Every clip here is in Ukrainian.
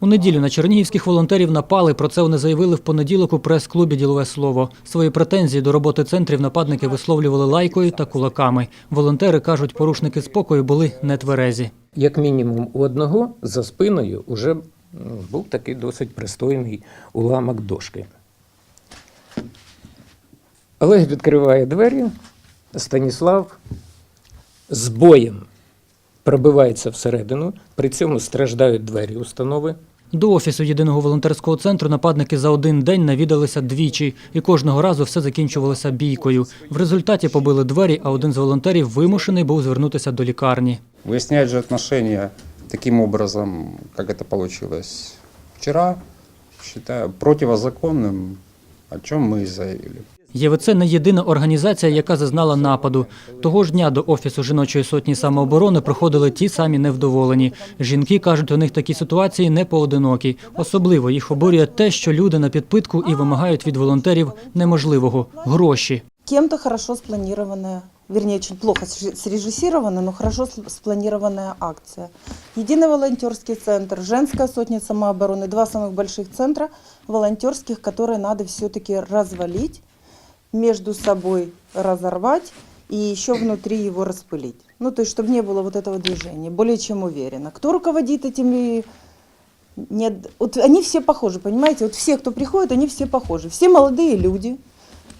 У неділю на чернігівських волонтерів напали. Про це вони заявили в понеділок у прес-клубі Ділове слово. Свої претензії до роботи центрів нападники висловлювали лайкою та кулаками. Волонтери кажуть, порушники спокою були нетверезі. Як мінімум у одного за спиною вже був такий досить пристойний уламок дошки. Олег відкриває двері, Станіслав з боєм пробивається всередину, при цьому страждають двері установи. До офісу єдиного волонтерського центру нападники за один день навідалися двічі, і кожного разу все закінчувалося бійкою. В результаті побили двері, а один з волонтерів вимушений був звернутися до лікарні. Выяснять же отношения таким образом, как это получилось вчера, считаю противозаконным, о чем мы и заявили. ЄВЦ не єдина організація, яка зазнала нападу. Того ж дня до офісу жіночої сотні самооборони приходили ті самі невдоволені. Жінки кажуть, у них такі ситуації не поодинокі. Особливо їх обурює те, що люди на підпитку і вимагають від волонтерів неможливого гроші. кем-то хорошо спланированная, вернее, очень плохо сре- срежиссированная, но хорошо с- спланированная акция. Единый волонтерский центр, женская сотня самообороны, два самых больших центра волонтерских, которые надо все-таки развалить, между собой разорвать и еще внутри его распылить. Ну, то есть, чтобы не было вот этого движения, более чем уверенно. Кто руководит этими нет, вот они все похожи, понимаете? Вот все, кто приходит, они все похожи. Все молодые люди,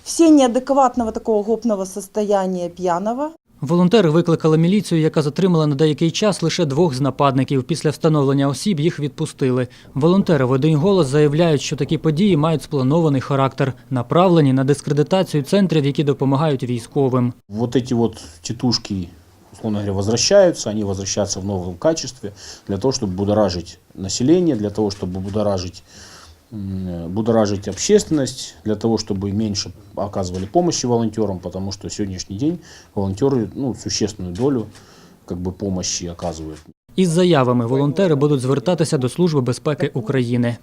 все неадекватного такого гопного состояния пьяного. Волонтери викликали міліцію, яка затримала на деякий час лише двох з нападників. Після встановлення осіб їх відпустили. Волонтери в один голос заявляють, що такі події мають спланований характер, направлені на дискредитацію центрів, які допомагають військовим. Вот эти вот тетушки, условно говоря, возвращаются, они возвращаются в новом качестве для того, чтобы будоражить население, для того, чтобы будоражить, м, будоражить общественность, для того, чтобы меньше оказывали помощи волонтерам, потому что сегодняшний день волонтеры ну, существенную долю как бы, помощи оказывают. Із заявами волонтери будуть звертатися до Служби безпеки України.